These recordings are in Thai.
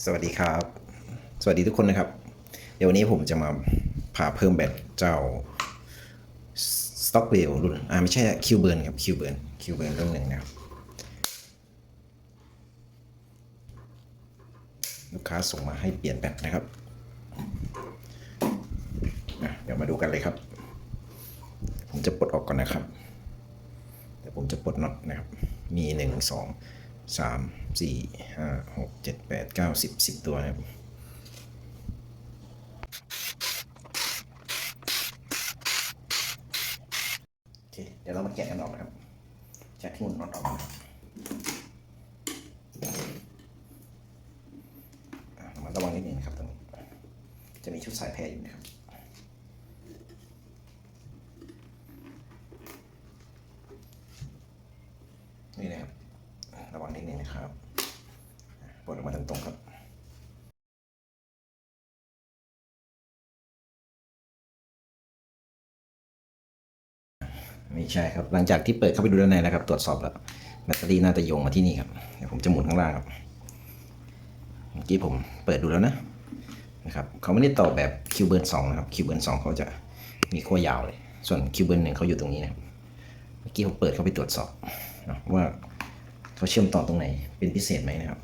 สวัสดีครับ สวัสดีทุกคนนะครับ เดี๋ยววันนี้ผมจะมาพาเพิ่มแบตเจ้า Stockwell รุ่น อ่า ไม่ใช่คิวเบิร์นครับคิวเบิร์นคิวเบิร์นรุ่นหนึ่งนะครับ ลูกค้าส่งมาให้เปลี่ยนแบตนะครับ เดี๋ยวมาดูกันเลยครับ ผมจะปลดออกก่อนนะครับ เดี๋ยวผมจะปลดน็อตนะครับ มีหนึ่งสองสาม สี่ห้าหกเจ็ดแปดเก้าสิบสิบตัวครับโอเคเดี๋ยวเรามาแกะกันออกนะครับแกะที่หมุนน็อตออกนะครับอะระมัดระวังนิดนึงครับตรงนี้จะมีชุดสายแพรอยู่นะครับ นี่นะครับ ระวังนิดนึงนะครับ ปลดออกมาตรงครับไม่ใช่ครับ หลังจากที่เปิดเข้าไปดูด้านในแล้วครับ ตรวจสอบแล้วแบตเตอรี่น่าจะโยงมาที่นี่ครับ เดี๋ยวผมจะหมุนข้างล่างครับ เมื่อกี้ผมเปิดดูแล้วนะนะครับเขาไม่ได้ต่อแบบคิวเบิร์นสองนะครับคิวเบิร์นสองเขาจะมีขั้วยาวเลย ส่วนคิวเบิร์นหนึ่งเขาอยู่ตรงนี้นะครับ เมื่อกี้ผมเปิดเข้าไปตรวจสอบว่าเขาเชื่อมต่อตรงไหนเป็นพิเศษไหมนะครับ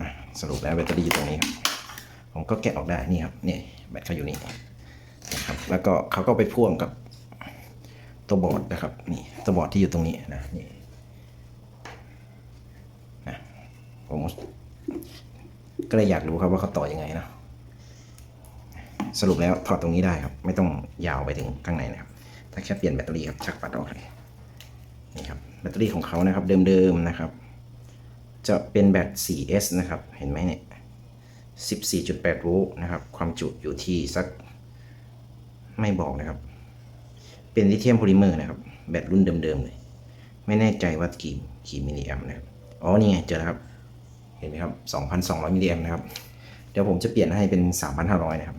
อะ สรุปแล้วแบตเตอรี่อยู่ตรงนี้ครับผมก็แกะออกได้นี่ครับนี่แบตเขาอยู่นี่นะครับแล้วก็เขาก็ไปพ่วงกับตัวบอร์ดนะครับนี่ตัวบอร์ดที่อยู่ตรงนี้นะนี่นะผมก็เลยอยากรู้ครับว่าเขาต่อยังไงนะสรุปแล้วถอดตรงนี้ได้ครับ ไม่ต้องยาวไปถึงข้างในนะครับ ถ้าแค่เปลี่ยนแบตเตอรี่ครับชักปัดออกเลยนี่ครับแบตเตอรี่ของเขานะครับเดิมๆนะครับ จะเป็นแบต 4S นะครับ เห็นไหมเนี่ย 14.8 โวลต์นะครับ ความจุอยู่ที่สักไม่บอกนะครับ เป็นลิเธียมโพลิเมอร์นะครับ แบตรุ่นเดิมๆเลย ไม่แน่ใจว่ากี่กี่มิลลิแอมป์นะครับ อ๋อ นี่ไง เจอแล้วครับ เห็นไหมครับ 2,200 มิลลิแอมป์นะครับ เดี๋ยวผมจะเปลี่ยนให้เป็น 3,500 นะครับ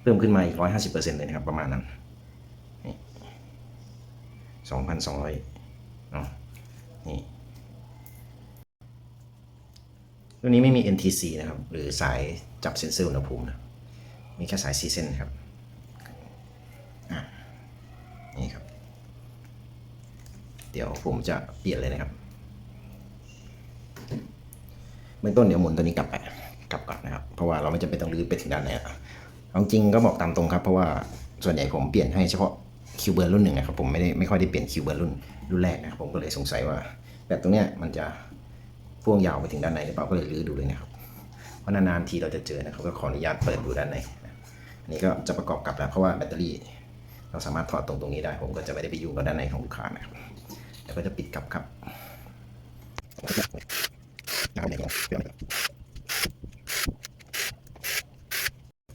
เพิ่มขึ้นมาอีก 150%เลยนะครับ ประมาณนั้นสองพันสอง ร้อยอ๋อนี่ตัวนี้ไม่มี NTC นะครับ หรือสายจับเซ็นเซอร์อุณหภูมินะ มีแค่สายซีเส้นครับ นี่ครับ เดี๋ยวผมจะเปลี่ยนเลยนะครับ เบื้องต้นเดี๋ยวหมุนตัวนี้กลับไป กลับก่อนนะครับ เพราะว่าเราไม่จำเป็นต้องรื้อไปถึงด้านไหนอะเอาจริงก็บอกตามตรงครับ เพราะว่าส่วนใหญ่ผมเปลี่ยนให้เฉพาะคิวเบิร์รุ่นหนึ่งนะครับ ผมไม่ได้ไม่ค่อยได้เปลี่ยนคิวเบิร์รุ่นรุ่นแรกนะครับผมก็เลยสงสัยว่า แบบตรงเนี้ยมันจะ พ่วงยาวไปถึงด้านในหรือเปล่าก็เลยรื้อดูเลยนะครับเพราะนานๆทีเราจะเจอนะครับก็ขออนุญาตเปิดดูด้านในอันนี้ก็จะประกอบกลับแล้วเพราะว่าแบตเตอรี่ เราสามารถถอดตรงตรงนี้ได้ ผมก็จะไม่ได้ไปยุ่งกับด้านในของลูกค้านะครับแล้วก็จะปิดกลับครับ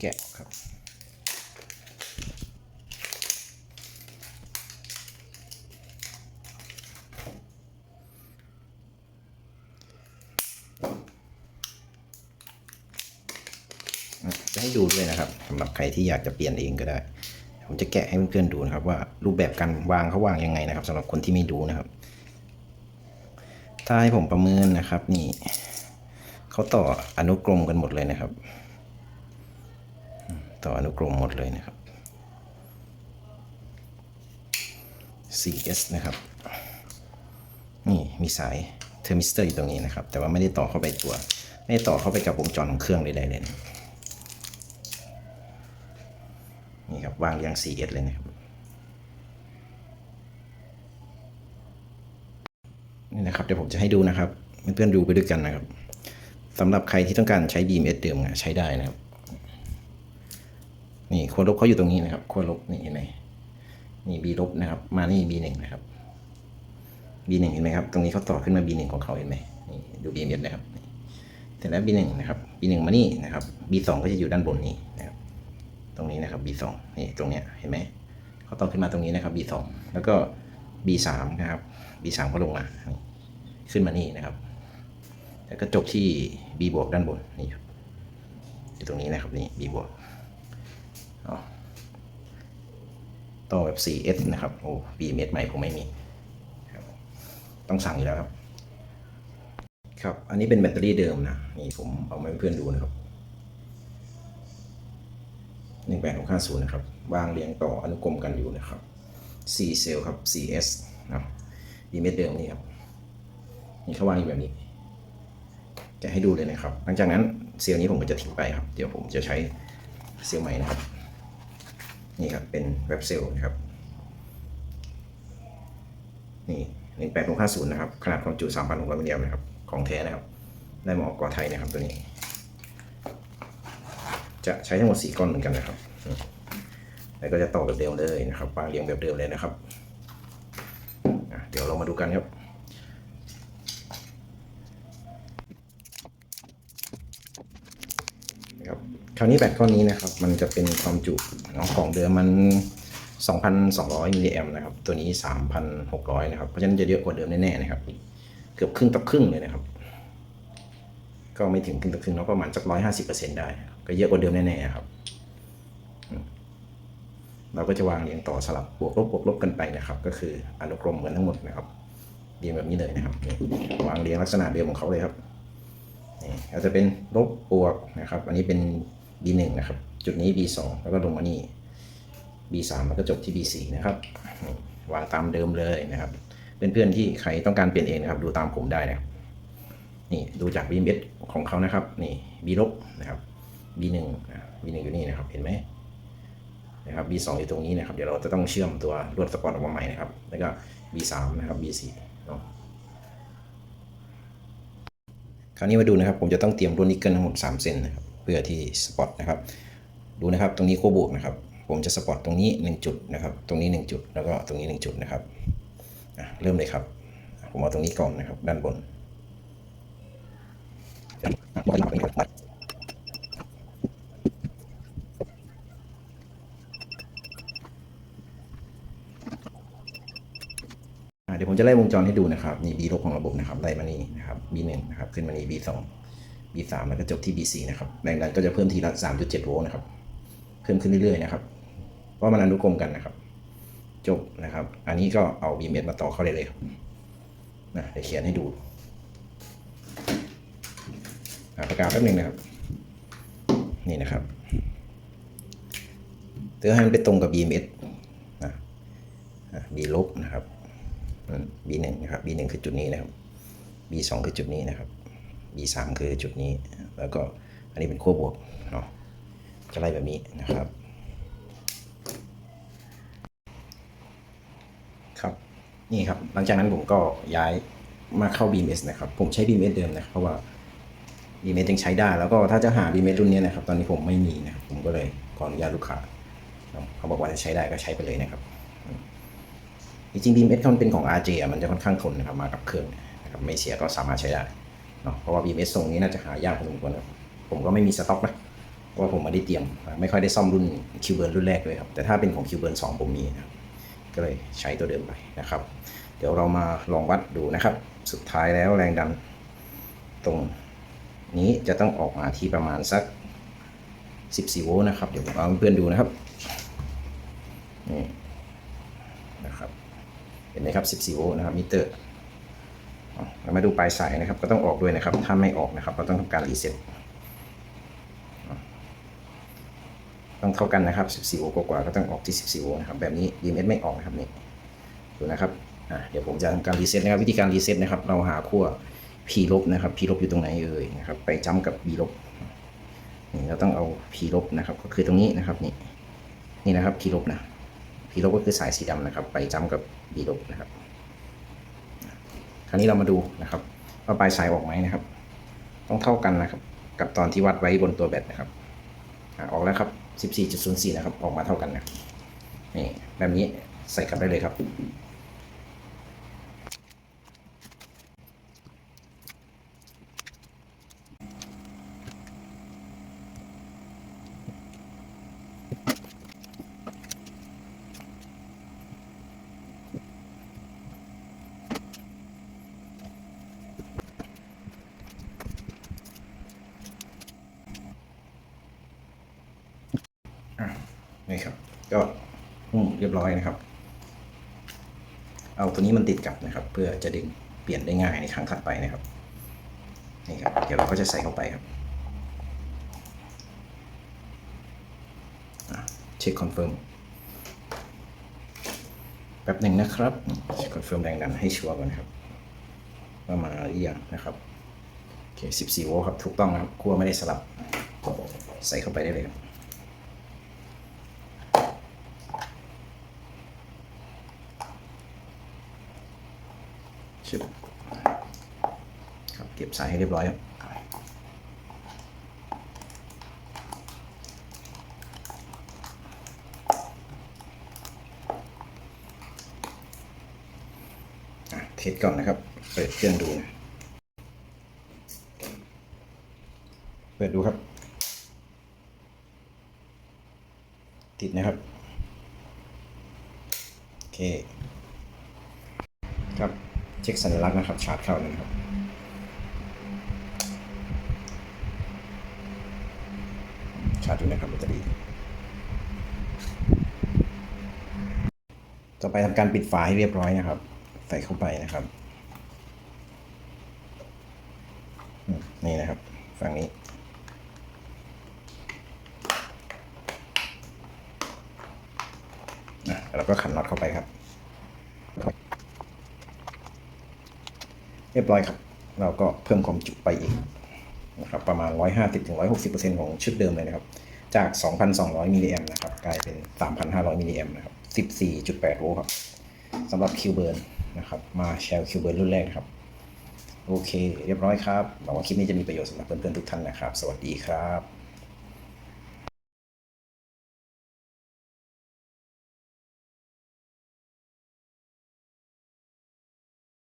แกะออกครับ ให้ดูด้วยนะครับสำหรับใครที่อยากจะเปลี่ยนเองก็ได้ ผมจะแกะให้เพื่อนๆดูนะครับว่ารูปแบบการวางเขาวางยังไงนะครับสำหรับคนที่ไม่ดูนะครับ ถ้าให้ผมประเมินนะครับ นี่เขาต่ออนุกรมกันหมดเลยนะครับ ต่ออนุกรมหมดเลยนะครับ 4S นะครับนี่มีสายเทอร์มิสเตอร์อยู่ตรงนี้นะครับ แต่ว่าไม่ได้ต่อเข้าไปตัว ไม่ได้ต่อเข้าไปกับวงจรของเครื่องใดๆเลยนะ นี่ครับ วางอย่าง 4S เลยนะครับ นี่นะครับ เดี๋ยวผมจะให้ดูนะครับ เพื่อนๆดูไปด้วยกันนะครับสำหรับใครที่ต้องการใช้ BMS เดิมอะใช้ได้นะครับ นี่ขั้วลบเขาอยู่ตรงนี้นะครับขั้วลบนี่เห็นไหมนี่ B ลบนะครับ มานี่ B1 นะครับ B1 เห็นไหมครับ ตรงนี้เขาต่อขึ้นมา B1 ของเขาเห็นไหมนี่ดู BMS นะครับเสร็จแล้ว B1 นะครับ B1 มานี่นะครับ B2 ก็จะอยู่ด้านบนนี้นะครับ ตรงนี้นะครับ B2 นี่ตรงเนี้ยเห็นไหมเขาต่อขึ้นมาตรงนี้นะครับ B2 แล้วก็ B3 นะครับ B3 ก็ลงมาขึ้นมานี่นะครับ แล้วก็จบที่ B บวกด้านบนนี่ครับอยู่ตรงนี้นะครับนี่ B บวกต่อแบบ 4S นะครับโอ้ BMS ใหม่ผมไม่มีต้องสั่งอยู่แล้วครับ ครับ อันนี้เป็นแบตเตอรี่เดิมนะ นี่ผมเอามาให้เพื่อนดูนะครับ หนึ่งแปดหกห้าศูนย์นะครับวางเรียงต่ออนุกรมกันอยู่นะครับ4เซลล์ครับ 4S นะครับดีเม็ดเดิมนี่ครับนี่เขาวางอยู่แบบนี้ จะให้ดูเลยนะครับ หลังจากนั้นเซลล์นี้ผมก็จะทิ้งไปครับ เดี๋ยวผมจะใช้เซลล์ใหม่นะครับ นี่ครับเป็นเว็บเซลล์นะครับนี่หนึ่งแปดหกห้าศูนย์นะครับ ขนาดความจุสามพันหกร้อยมิลลิแอมป์นะครับ ของแท้นะครับ ได้มาออกกอไทยนะครับตัวนี้ จะใช้ทั้งหมดสี่ก้อนเหมือนกันนะครับแล้วก็จะต่อแบบเดิมเลยนะครับวางเรียงแบบเดิมเลยนะครับเดี๋ยวเรามาดูกันครับครับคราวนี้แบตก้อนนี้นะครับ มันจะเป็นความจุของของเดิมมัน 2,200มิลลิแอมป์นะครับ ตัวนี้ 3,600 นะครับ เพราะฉะนั้นจะเยอะกว่าเดิมแน่ๆนะครับ เกือบครึ่งต่อครึ่งเลยนะครับ ก็ไม่ถึงครึ่งต่อครึ่งเนาะประมาณสักร้อยห้าสิบเปอร์เซ็นต์ได้ ก็เยอะกว่าเดิมแน่ๆครับ เราก็จะวางเรียงต่อสลับบวกลบบวกลบกันไปนะครับ ก็คืออนุกรมเหมือนทั้งหมดนะครับเรียงแบบนี้เลยนะครับวางเรียงลักษณะเดิมของเขาเลยครับนี่อาจจะเป็นลบบวกนะครับ อันนี้เป็น B1 นะครับ จุดนี้ B2 แล้วก็ลงมานี่ B3 แล้วก็จบที่ B4 นะครับวางตามเดิมเลยนะครับเพื่อนๆที่ใครต้องการเปลี่ยนเองนะครับ ดูตามผมได้นะนี่ดูจาก BMS ของเขานะครับ นี่ B ลบนะครับ B1 นะ B1 อยู่นี่นะครับ เห็นไหมนะครับ B2 อยู่ตรงนี้นะครับ เดี๋ยวเราจะต้องเชื่อมตัวลวดสปอร์ตออกมาใหม่นะครับ แล้วก็ B3 นะครับ B4 เนาะคราวนี้มาดูนะครับ ผมจะต้องเตรียมลวดนิกเกิลทั้งหมด3เส้นนะครับ เพื่อที่สปอตนะครับ ดูนะครับ ตรงนี้โคบวกนะครับ ผมจะสปอตตรงนี้ 1 จุดนะครับ ตรงนี้ 1 จุด แล้วก็ตรงนี้ 1 จุดนะครับอะเริ่มเลยครับ ผมเอาตรงนี้ก่อนนะครับ ด้านบน อ่าเดี๋ยว ผมจะไล่วงจรให้ดูนะครับ นี่ B ลบของระบบนะครับไล่มานี่นะครับ B1 นะครับ ขึ้นมานี่ B2 B3 แล้วก็จบที่ B4 นะครับ แรงดันก็จะเพิ่มทีละ 3.7 โวลต์นะครับ เพิ่มขึ้นเรื่อยๆนะครับ เพราะมันอนุกรมกันนะครับ จบนะครับ อันนี้ก็เอา BMS มาต่อเข้าได้เลยครับนะเดี๋ยวเขียนให้ดูอ่าประกาศแป๊บนึงนะครับ นี่นะครับเตือให้มันไปตรงกับ BMS นะอะ B ลบนะครับ B1 นะครับ B1 คือจุดนี้นะครับ B2 คือจุดนี้นะครับ B3 คือจุดนี้ แล้วก็อันนี้เป็นขั้วบวกเนาะจะไล่แบบนี้นะครับ ครับนี่ครับ หลังจากนั้นผมก็ย้ายมาเข้า BMS นะครับ ผมใช้ BMS เดิมนะเพราะว่า BMS ยังใช้ได้ แล้วก็ถ้าจะหา BMS รุ่นนี้นะครับ ตอนนี้ผมไม่มีนะครับ ผมก็เลยขออนุญาตลูกค้าเนาะเขาบอกว่าจะใช้ได้ก็ใช้ไปเลยนะครับ จริงๆ BMS มันเป็นของ RJ อะมันจะค่อนข้างทนนะครับมากับเครื่องนะครับไม่เสียก็สามารถใช้ได้เนาะเพราะว่า BMS ทรงนี้น่าจะหายากพอสมควรนะผมก็ไม่มีสต็อกนะเพราะว่าผมไม่ได้เตรียม ไม่ค่อยได้ซ่อมรุ่น q b u r n รุ่นแรกเลยครับ แต่ถ้าเป็นของ q b u r n 2ผมมีนะก็เลยใช้ตัวเดิมไปนะครับ เดี๋ยวเรามาลองวัดดูนะครับ สุดท้ายแล้วแรงดันตรงนี้จะต้องออกมาที่ประมาณสัก 14 โวลต์นะครับ เดี๋ยวผมเอาให้เพื่อนดูนะครับ นี่นะครับ เห็นไหมครับ 14 โวลต์นะครับมิเตอร์เรามาดูปลายสายนะครับ ก็ต้องออกด้วยนะครับ ถ้าไม่ออกนะครับ เราต้องทำการรีเซ็ตต้องเท่ากันนะครับ 14 โวลต์กว่าๆก็ต้องออกที่ 14 โวลต์นะครับ แบบนี้ BMS ไม่ออกนะครับนี่ดูนะครับเดี๋ยวผมจะทำการรีเซ็ตนะครับ วิธีการรีเซ็ตนะครับ เราหาขั้ว P ลบนะครับ P ลบอยู่ตรงไหนเอ่ยนะครับ ไปจ้ำกับ B ลบนี่เราต้องเอา P ลบนะครับ ก็คือตรงนี้นะครับนี่นี่นะครับ P ลบนะ P ลบก็คือสายสีดำนะครับ ไปจ้ำกับบีโลบนะครับ คราวนี้เรามาดูนะครับว่าปลายสายออกไหมนะครับ ต้องเท่ากันนะครับ กับตอนที่วัดไว้บนตัวแบตนะครับอออกแล้วครับ 14.04 นะครับ ออกมาเท่ากันนะนี่แบบนี้ใส่กลับได้เลยครับ ก็เรียบร้อยนะครับ เอาตัวนี้มันติดกับนะครับ เพื่อจะดึงเปลี่ยนได้ง่ายในครั้งถัดไปนะครับนี่ครับ เดี๋ยวเราก็จะใส่เข้าไปครับเช็คคอนเฟิร์มแป๊บหนึ่งนะครับเช็คคอนเฟิร์มแรงดันให้ชัวร์ก่อนครับว่ามาหรือยังนะครับโอเค14โวลต์ครับถูกต้องนะครับคั่วไม่ได้สลับ ใส่เข้าไปได้เลยครับ ชึบครับเก็บสายให้เรียบร้อยครับเทสก่อนนะครับ เปิดเครื่องดูนะเปิดดูครับ ติดนะครับ โอเค ครับ เช็คสัญลักษณ์นะครับชาร์จเข้านะครับชาร์จอยู่นะครับแบตเตอรี่ต่อไปทำการปิดฝาให้เรียบร้อยนะครับ ใส่เข้าไปนะครับนี่นะครับฝั่งนี้นะแล้วก็ขันน็อตเข้าไปครับ เรียบร้อยครับ เราก็เพิ่มความจุไปอีกนะครับประมาณ 150-160%ของชุดเดิมเลยนะครับ จาก 2,200มิลลิแอมนะครับกลายเป็น 3,500มิลลิแอมนะครับ 14.8 โวลต์ครับสำหรับคิวเบิร์นนะครับมาแชร์คิวเบิร์นรุ่นแรกครับ โอเค เรียบร้อยครับหวังว่าคลิปนี้จะมีประโยชน์สำหรับเพื่อนๆทุกท่านนะครับ สวัสดีครับ